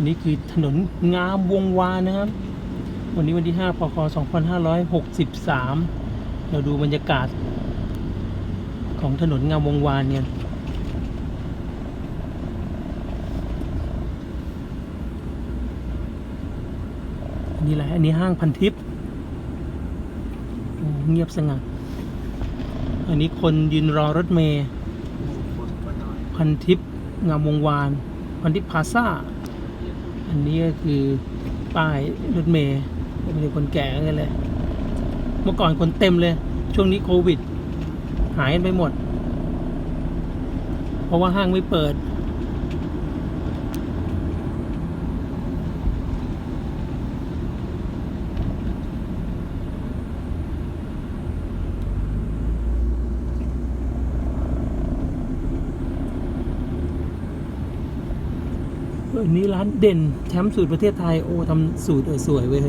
นนี้คือถนนงามวงวานนะครับ วันนี้วันที่ 5 พค 2563 เราดูบรรยากาศ ของถนนงามวงวานเนี่ยนนี้แหละอันนี้ห้างพันทิพย์เงียบสงัด อันนี้คนยืนรอรถเมย์พันทิพย์งามวงวาน พันทิพย์พาซ่า อันนี้ก็คือป้ายรถเมย์เป็นคนแก่กันเลย เมื่อก่อนคนเต็มเลย ช่วงนี้โควิด หายไปหมด เพราะว่าห้างไม่เปิด อันนี้ร้านเด่นแชมป์สูตรประเทศไทย โอ้ทำสูตรสวยเว้ย